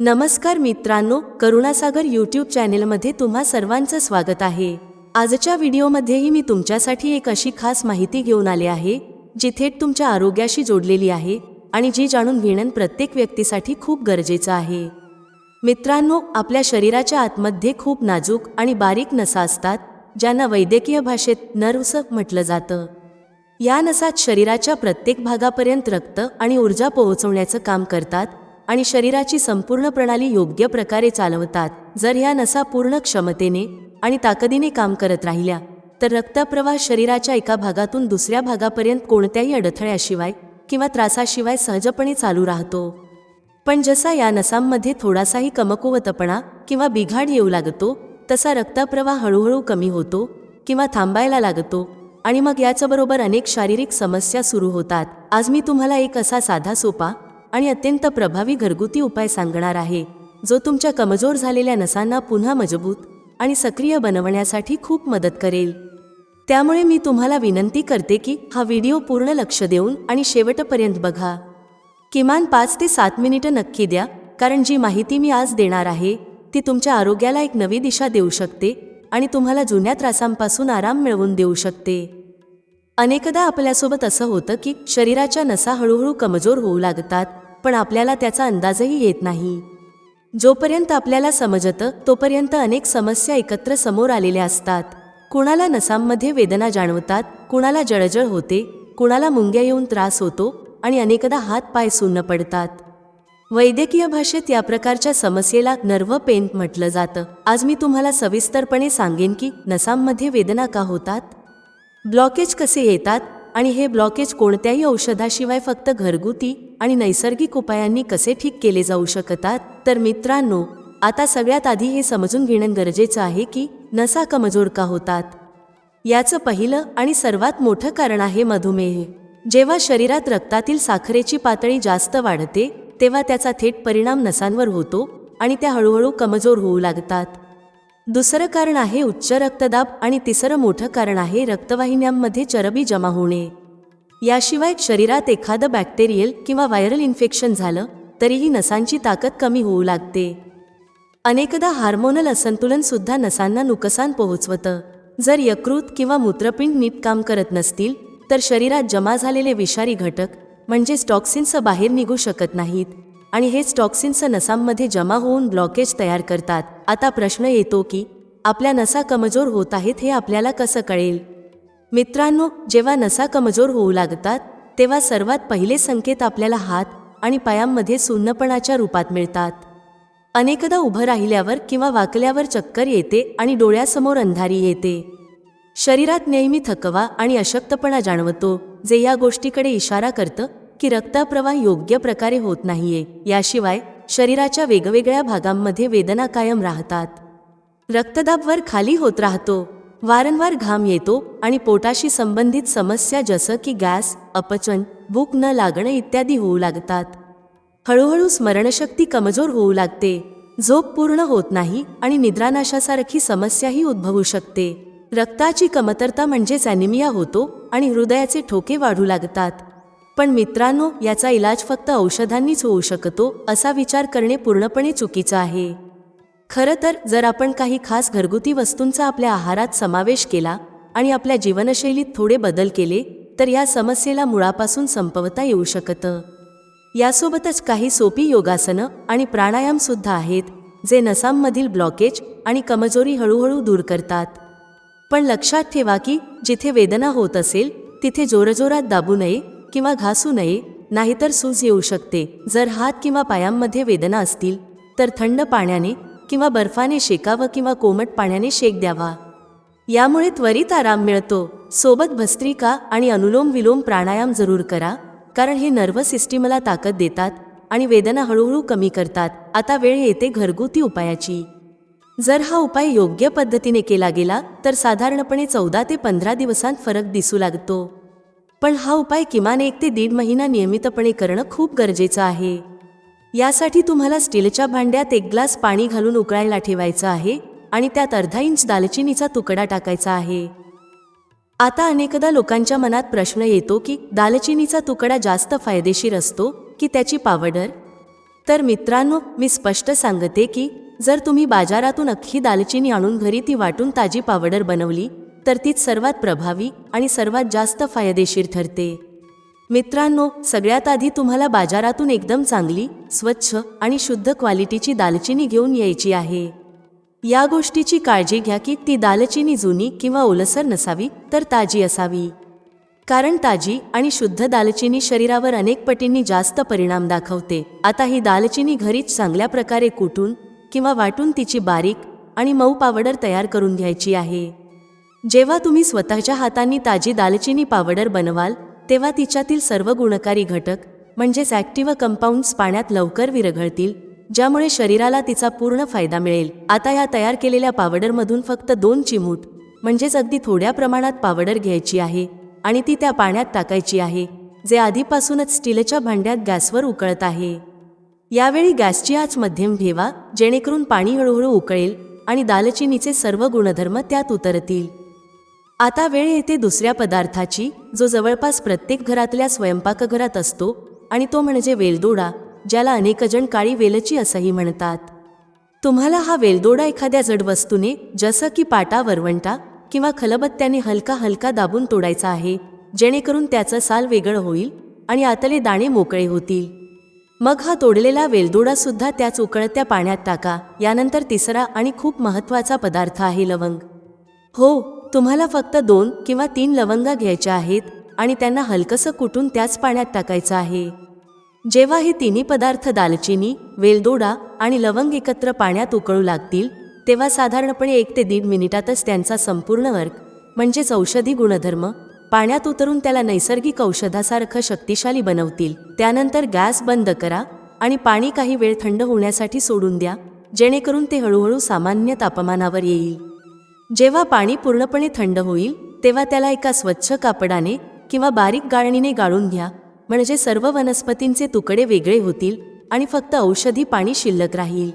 नमस्कार मित्रांनो करुणासागर यूट्यूब चॅनेलमध्ये तुम्हा सर्वांचं स्वागत आहे. आजच्या व्हिडिओमध्येही मी तुमच्यासाठी एक अशी खास माहिती घेऊन आले आहे जी थेट तुमच्या आरोग्याशी जोडलेली आहे आणि जी जाणून घेणं प्रत्येक व्यक्तीसाठी खूप गरजेचं आहे. मित्रांनो आपल्या शरीराच्या आतमध्ये खूप नाजूक आणि बारीक नसा असतात ज्यांना वैद्यकीय भाषेत नर्व्स म्हटलं जातं. या नसात शरीराच्या प्रत्येक भागापर्यंत रक्त आणि ऊर्जा पोहोचवण्याचं काम करतात आणि शरीराची संपूर्ण प्रणाली योग्य प्रकारे चालवतात. जर ह्या नसा पूर्ण क्षमतेने आणि ताकदीने काम करत राहिल्या तर रक्तप्रवाह शरीराच्या एका भागातून दुसऱ्या भागापर्यंत कोणत्याही अडथळ्याशिवाय किंवा त्रासाशिवाय सहजपणे चालू राहतो. पण जसा या नसांमध्ये थोडासाही कमकुवतपणा किंवा बिघाड येऊ लागतो तसा रक्तप्रवाह हळूहळू कमी होतो किंवा थांबायला लागतो आणि मग याच्याबरोबर अनेक शारीरिक समस्या सुरू होतात. आज मी तुम्हाला एक असा साधा सोपा आणि अत्यंत प्रभावी घरगुती उपाय सांगणार आहे जो तुमच्या कमजोर झालेल्या नसांना पुन्हा मजबूत आणि सक्रिय बनवण्यासाठी खूप मदत करेल. त्यामुळे मी तुम्हाला विनंती करते की हा व्हिडिओ पूर्ण लक्ष देऊन आणि शेवटपर्यंत बघा. किमान पाच ते सात मिनिटं नक्की द्या कारण जी माहिती मी आज देणार आहे ती तुमच्या आरोग्याला एक नवी दिशा देऊ शकते आणि तुम्हाला जुन्या त्रासांपासून आराम मिळवून देऊ शकते. अनेकदा आपल्यासोबत असं होतं की शरीराच्या नसा हळूहळू कमजोर होऊ लागतात पण आपल्याला त्याचा अंदाजही येत नाही. जोपर्यंत आपल्याला समजतं तोपर्यंत अनेक समस्या एकत्र समोर आलेल्या असतात. कुणाला नसांमध्ये वेदना जाणवतात कुणाला जळजळ होते कुणाला मुंग्या येऊन त्रास होतो आणि अनेकदा हात पाय सुन्न पडतात. वैद्यकीय भाषेत या प्रकारच्या समस्येला नर्व पेन म्हटलं जातं. आज मी तुम्हाला सविस्तरपणे सांगेन की नसांमध्ये वेदना का होतात? ब्लॉकेज कसे येतात? आणि हे ब्लॉकेज कोणत्याही औषधाशिवाय फक्त घरगुती आणि नैसर्गिक उपायांनी कसे ठीक केले जाऊ शकतात? तर मित्रांनो आता सगळ्यात आधी हे समजून घेणं गरजेचं आहे की नसा कमजोर का होतात. याचं पहिलं आणि सर्वात मोठं कारण आहे मधुमेह. जेव्हा शरीरात रक्तातील साखरेची पातळी जास्त वाढते तेव्हा त्याचा थेट परिणाम नसांवर होतो आणि त्या हळूहळू कमजोर होऊ लागतात. दुसरं कारण आहे उच्च रक्तदाब आणि तिसरं मोठं कारण आहे रक्तवाहिन्यांमध्ये चरबी जमा होणे. याशिवाय शरीरात एखादं बॅक्टेरियल किंवा व्हायरल इन्फेक्शन झालं तरीही नसांची ताकद कमी होऊ लागते. अनेकदा हार्मोनल असंतुलनसुद्धा नसांना नुकसान पोहोचवतं. जर यकृत किंवा मूत्रपिंड नीट काम करत नसतील तर शरीरात जमा झालेले विषारी घटक म्हणजेच टॉक्सिन्स बाहेर निघू शकत नाहीत. आणि हेच टॉक्सिन्स नसांमध्ये जमा होऊन ब्लॉकेज तयार करतात. आता प्रश्न येतो की आपल्या नसा कमजोर होत आहेत हे आपल्याला कसं कळेल? मित्रांनो जेव्हा नसा कमजोर होऊ लागतात तेव्हा सर्वात पहिले संकेत आपल्याला हात आणि पायांमध्ये सुन्नपणाच्या रूपात मिळतात. अनेकदा उभं राहिल्यावर किंवा वाकल्यावर चक्कर येते आणि डोळ्यासमोर अंधारी येते. शरीरात नेहमी थकवा आणि अशक्तपणा जाणवतो जे या गोष्टीकडे इशारा करतं की रक्तप्रवाह योग्य प्रकारे होत नाहीये. याशिवाय शरीराच्या वेगवेगळ्या भागांमध्ये वेदना कायम राहतात. रक्तदाब वर खाली होत राहतो. वारंवार घाम येतो आणि पोटाशी संबंधित समस्या जसं की गॅस अपचन भूक न लागणं इत्यादी होऊ लागतात. हळूहळू स्मरणशक्ती कमजोर होऊ लागते. झोप पूर्ण होत नाही आणि निद्रानाशासारखी समस्याही उद्भवू शकते. रक्ताची कमतरता म्हणजेच ॲनिमिया होतो आणि हृदयाचे ठोके वाढू लागतात. पण मित्रांनो याचा इलाज फक्त औषधांनीच होऊ शकतो असा विचार करणे पूर्णपणे चुकीचं आहे. खरं तर जर आपण काही खास घरगुती वस्तूंचा आपल्या आहारात समावेश केला आणि आपल्या जीवनशैलीत थोडे बदल केले तर या समस्येला मुळापासून संपवता येऊ शकतं. यासोबतच काही सोपी योगासनं आणि प्राणायामसुद्धा आहेत जे नसांमधील ब्लॉकेज आणि कमजोरी हळूहळू दूर करतात. पण लक्षात ठेवा की जिथे वेदना होत असेल तिथे जोरजोरात दाबू नये किंवा घासू नये नाहीतर सूज येऊ शकते. जर हात किंवा पायांमध्ये वेदना असतील तर थंड पाण्याने किंवा बर्फाने शेकावं किंवा कोमट पाण्याने शेक द्यावा. यामुळे त्वरित आराम मिळतो. सोबत भस्त्रिका आणि अनुलोम विलोम प्राणायाम जरूर करा कारण हे नर्वस सिस्टीमला ताकद देतात आणि वेदना हळूहळू कमी करतात. आता वेळ येते घरगुती उपायाची. जर हा उपाय योग्य पद्धतीने केला गेला तर साधारणपणे चौदा ते पंधरा दिवसांत फरक दिसू लागतो. पण हा उपाय किमान एक ते दीड महिना नियमितपणे करणं खूप गरजेचं आहे. यासाठी तुम्हाला स्टीलच्या भांड्यात एक ग्लास पाणी घालून उकळायला ठेवायचं आहे आणि त्यात अर्धा इंच दालचिनीचा तुकडा टाकायचा आहे. आता अनेकदा लोकांच्या मनात प्रश्न येतो की दालचिनीचा तुकडा जास्त फायदेशीर असतो की त्याची पावडर? तर मित्रांनो मी स्पष्ट सांगते की जर तुम्ही बाजारातून अख्खी दालचिनी आणून घरी ती वाटून ताजी पावडर बनवली तर तीच सर्वात प्रभावी आणि सर्वात जास्त फायदेशीर ठरते. मित्रांनो सगळ्यात आधी तुम्हाला बाजारातून एकदम चांगली स्वच्छ आणि शुद्ध क्वालिटीची दालचिनी घेऊन यायची आहे. या गोष्टीची काळजी घ्या की ती दालचिनी जुनी किंवा ओलसर नसावी तर ताजी असावी. कारण ताजी आणि शुद्ध दालचिनी शरीरावर अनेक पटींनी जास्त परिणाम दाखवते. आता ही दालचिनी घरीच चांगल्या प्रकारे कुटून किंवा वाटून तिची बारीक आणि मऊ पावडर तयार करून घ्यायची आहे. जेव्हा तुम्ही स्वतःच्या हातांनी ताजी दालचिनी पावडर बनवाल तेव्हा तिच्यातील सर्व गुणकारी घटक म्हणजेच ॲक्टिव्ह कंपाऊंड्स पाण्यात लवकर विरघळतील ज्यामुळे शरीराला तिचा पूर्ण फायदा मिळेल. आता या तयार केलेल्या पावडरमधून फक्त दोन चिमूट म्हणजेच अगदी थोड्या प्रमाणात पावडर घ्यायची आहे आणि ती त्या पाण्यात टाकायची आहे जे आधीपासूनच स्टीलच्या भांड्यात गॅसवर उकळत आहे. यावेळी गॅसची आच मध्यम ठेवा जेणेकरून पाणी हळूहळू उकळेल आणि दालचिनीचे सर्व गुणधर्म त्यात उतरतील. आता वेळ येते दुसऱ्या पदार्थाची जो जवळपास प्रत्येक घरातल्या स्वयंपाकघरात असतो आणि तो म्हणजे वेलदोडा ज्याला अनेकजण काळी वेलची असंही म्हणतात. तुम्हाला हा वेलदोडा एखाद्या जड वस्तूने जसं की पाटा वरवंटा किंवा खलबत्त्याने हलका हलका दाबून तोडायचा आहे जेणेकरून त्याचं साल वेगळं होईल आणि आतले दाणे मोकळे होतील. मग हा तोडलेला वेलदोडा सुद्धा त्याच उकळत्या पाण्यात टाका यानंतर तिसरा आणि खूप महत्त्वाचा पदार्थ आहे लवंग. हो तुम्हाला फक्त दोन किंवा तीन लवंगा घ्यायच्या आहेत आणि त्यांना हलकसं कुटून त्याच पाण्यात टाकायचं आहे. जेव्हा हे तिन्ही पदार्थ दालचिनी वेलदोडा आणि लवंग एकत्र पाण्यात उकळू लागतील तेव्हा साधारणपणे एक ते दीड मिनिटातच त्यांचा संपूर्ण वर्ग म्हणजेच औषधी गुणधर्म पाण्यात उतरून त्याला नैसर्गिक औषधासारखं शक्तिशाली बनवतील. त्यानंतर गॅस बंद करा आणि पाणी काही वेळ थंड होण्यासाठी सोडून द्या जेणेकरून ते हळूहळू सामान्य तापमानावर येईल. जेव्हा पाणी पूर्णपणे थंड होईल तेव्हा त्याला एका स्वच्छ कापडाने किंवा बारीक गाळणीने गाळून घ्या. म्हणजे सर्व वनस्पतींचे तुकडे वेगळे होतील आणि फक्त औषधी पाणी शिल्लक राहील.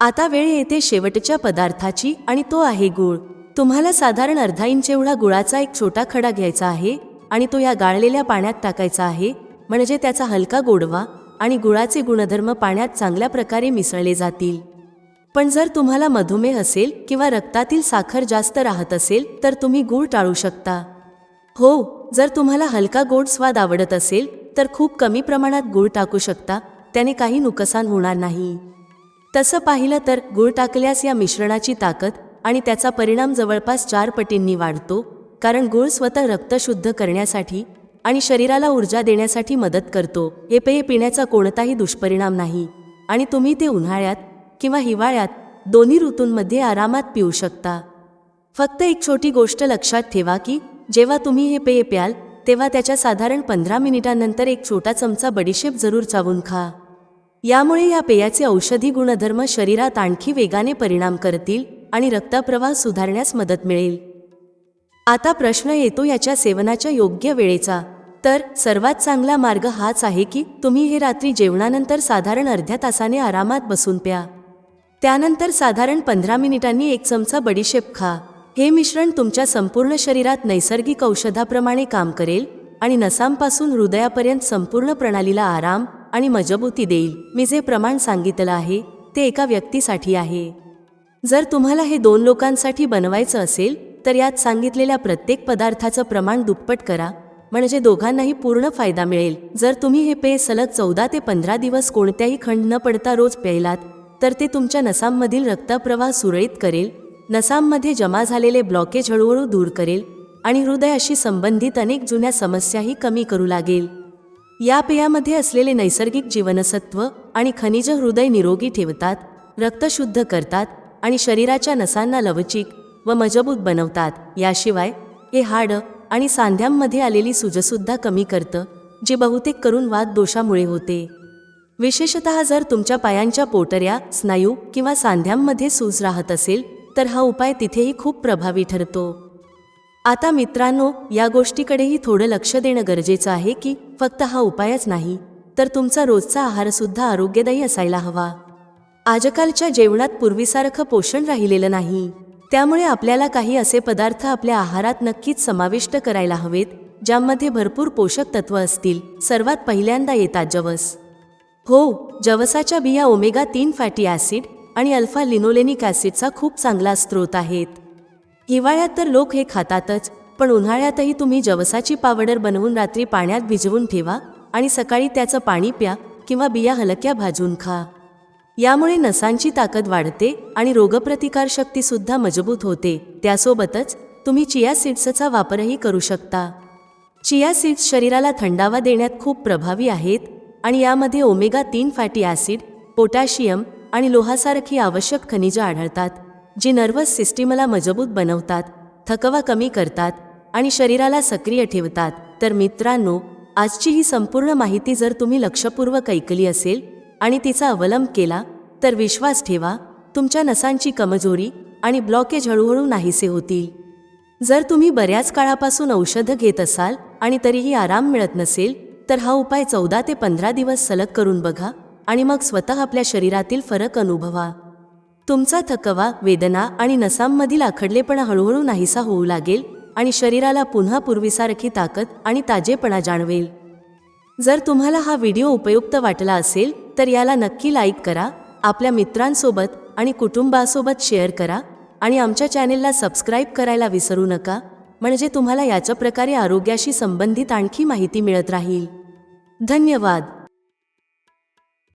आता वेळ येते शेवटच्या पदार्थाची आणि तो आहे गुळ. तुम्हाला साधारण अर्धा इंच एवढा गुळाचा एक छोटा खडा घ्यायचा आहे आणि तो या गाळलेल्या पाण्यात टाकायचा आहे. म्हणजे त्याचा हलका गोडवा आणि गुळाचे गुणधर्म पाण्यात चांगल्या प्रकारे मिसळले जातील. पण जर तुम्हाला मधुमेह असेल किंवा रक्तातील साखर जास्त राहत असेल तर तुम्ही गूळ टाळू शकता. हो जर तुम्हाला हलका गोड स्वाद आवडत असेल तर खूप कमी प्रमाणात गूळ टाकू शकता त्याने काही नुकसान होणार नाही. तसं पाहिलं तर गूळ टाकल्यास या मिश्रणाची ताकद आणि त्याचा परिणाम जवळपास चार पटींनी वाढतो कारण गूळ स्वतः रक्त शुद्ध करण्यासाठी आणि शरीराला ऊर्जा देण्यासाठी मदत करतो. हे पेय पिण्याचा कोणताही दुष्परिणाम नाही आणि तुम्ही ते उन्हाळ्यात किंवा हिवाळ्यात दोन्ही ऋतूंमध्ये आरामात पिऊ शकता. फक्त एक छोटी गोष्ट लक्षात ठेवा की जेव्हा तुम्ही हे पेय प्याल तेव्हा त्याच्या साधारण पंधरा मिनिटांनंतर एक छोटा चमचा बडीशेप जरूर चावून खा. यामुळे या पेयाचे औषधी गुणधर्म शरीरात आणखी वेगाने परिणाम करतील आणि रक्तप्रवाह सुधारण्यास मदत मिळेल. आता प्रश्न येतो याच्या सेवनाच्या योग्य वेळेचा. तर सर्वात चांगला मार्ग हाच आहे की तुम्ही हे रात्री जेवणानंतर साधारण अर्ध्या तासाने आरामात बसून प्या. त्यानंतर साधारण पंधरा मिनिटांनी एक चमचा बडीशेप खा. हे मिश्रण तुमच्या संपूर्ण शरीरात नैसर्गिक औषधाप्रमाणे काम करेल आणि नसांपासून हृदयापर्यंत संपूर्ण प्रणालीला आराम आणि मजबूती देईल. मी जे प्रमाण सांगितलं आहे ते एका व्यक्तीसाठी आहे. जर तुम्हाला हे दोन लोकांसाठी बनवायचं असेल तर यात सांगितलेल्या प्रत्येक पदार्थाचं प्रमाण दुप्पट करा. म्हणजे दोघांनाही पूर्ण फायदा मिळेल. जर तुम्ही हे पेय सलग चौदा ते पंधरा दिवस कोणत्याही खंड न पडता रोज प्यायलात तर ते तुमच्या नसांमधील रक्तप्रवाह सुरळीत करेल नसांमध्ये जमा झालेले ब्लॉकेज हळूहळू दूर करेल आणि हृदयाशी संबंधित अनेक जुन्या समस्याही कमी करू लागेल. या पेयामध्ये असलेले नैसर्गिक जीवनसत्व आणि खनिज हृदय निरोगी ठेवतात रक्त शुद्ध करतात आणि शरीराच्या नसांना लवचिक व मजबूत बनवतात. याशिवाय हे हाडं आणि सांध्यांमध्ये आलेली सुजसुद्धा कमी करतं जे बहुतेक करून वाद दोषामुळे होते. विशेषत जर तुमच्या पायांच्या पोटऱ्या स्नायू किंवा सांध्यांमध्ये सूज राहत असेल तर हा उपाय तिथेही खूप प्रभावी ठरतो. आता मित्रांनो या गोष्टीकडेही थोडं लक्ष देणं गरजेचं आहे की फक्त हा उपायच नाही तर तुमचा रोजचा आहारसुद्धा आरोग्यदायी असायला हवा. आजकालच्या जेवणात पूर्वीसारखं पोषण राहिलेलं नाही. त्यामुळे आपल्याला काही असे पदार्थ आपल्या आहारात नक्कीच समाविष्ट करायला हवेत ज्यामध्ये भरपूर पोषक तत्व असतील. सर्वात पहिल्यांदा येतात जवस. हो जवसाच्या बिया ओमेगा तीन फॅटी ॲसिड आणि अल्फा लिनोलेनिक ॲसिडचा खूप चांगला स्रोत आहेत. हिवाळ्यात तर लोक हे खातातच पण उन्हाळ्यातही तुम्ही जवसाची पावडर बनवून रात्री पाण्यात भिजवून ठेवा आणि सकाळी त्याचं पाणी प्या किंवा बिया हलक्या भाजून खा. यामुळे नसांची ताकद वाढते आणि रोगप्रतिकारशक्तीसुद्धा मजबूत होते. त्यासोबतच तुम्ही चिया सीड्सचा वापरही करू शकता. चिया सीड्स शरीराला थंडावा देण्यात खूप प्रभावी आहेत आणि यामध्ये ओमेगा तीन फॅटी ॲसिड पोटॅशियम आणि लोहासारखी आवश्यक खनिजं आढळतात जी नर्वस सिस्टीमला मजबूत बनवतात थकवा कमी करतात आणि शरीराला सक्रिय ठेवतात. तर मित्रांनो आजची ही संपूर्ण माहिती जर तुम्ही लक्षपूर्वक ऐकली असेल आणि तिचा अवलंब केला तर विश्वास ठेवा तुमच्या नसांची कमजोरी आणि ब्लॉकेज हळूहळू नाहीसे होतील. जर तुम्ही बऱ्याच काळापासून औषधं घेत असाल आणि तरीही आराम मिळत नसेल तर हा उपाय चौदा ते पंधरा दिवस सलग करून बघा आणि मग स्वतः आपल्या शरीरातील फरक अनुभवा. तुमचा थकवा वेदना आणि नसांमधील आखडलेपणा हळूहळू नाहीसा होऊ लागेल आणि शरीराला पुन्हा पूर्वीसारखी ताकद आणि ताजेपणा जाणवेल. जर तुम्हाला हा व्हिडिओ उपयुक्त वाटला असेल तर याला नक्की लाईक करा आपल्या मित्रांसोबत आणि कुटुंबासोबत शेअर करा आणि आमच्या चॅनेलला सबस्क्राईब करायला विसरू नका म्हणजे तुम्हाला याच्या प्रकारे आरोग्याशी संबंधित आणखी माहिती मिळत राहील. धन्यवाद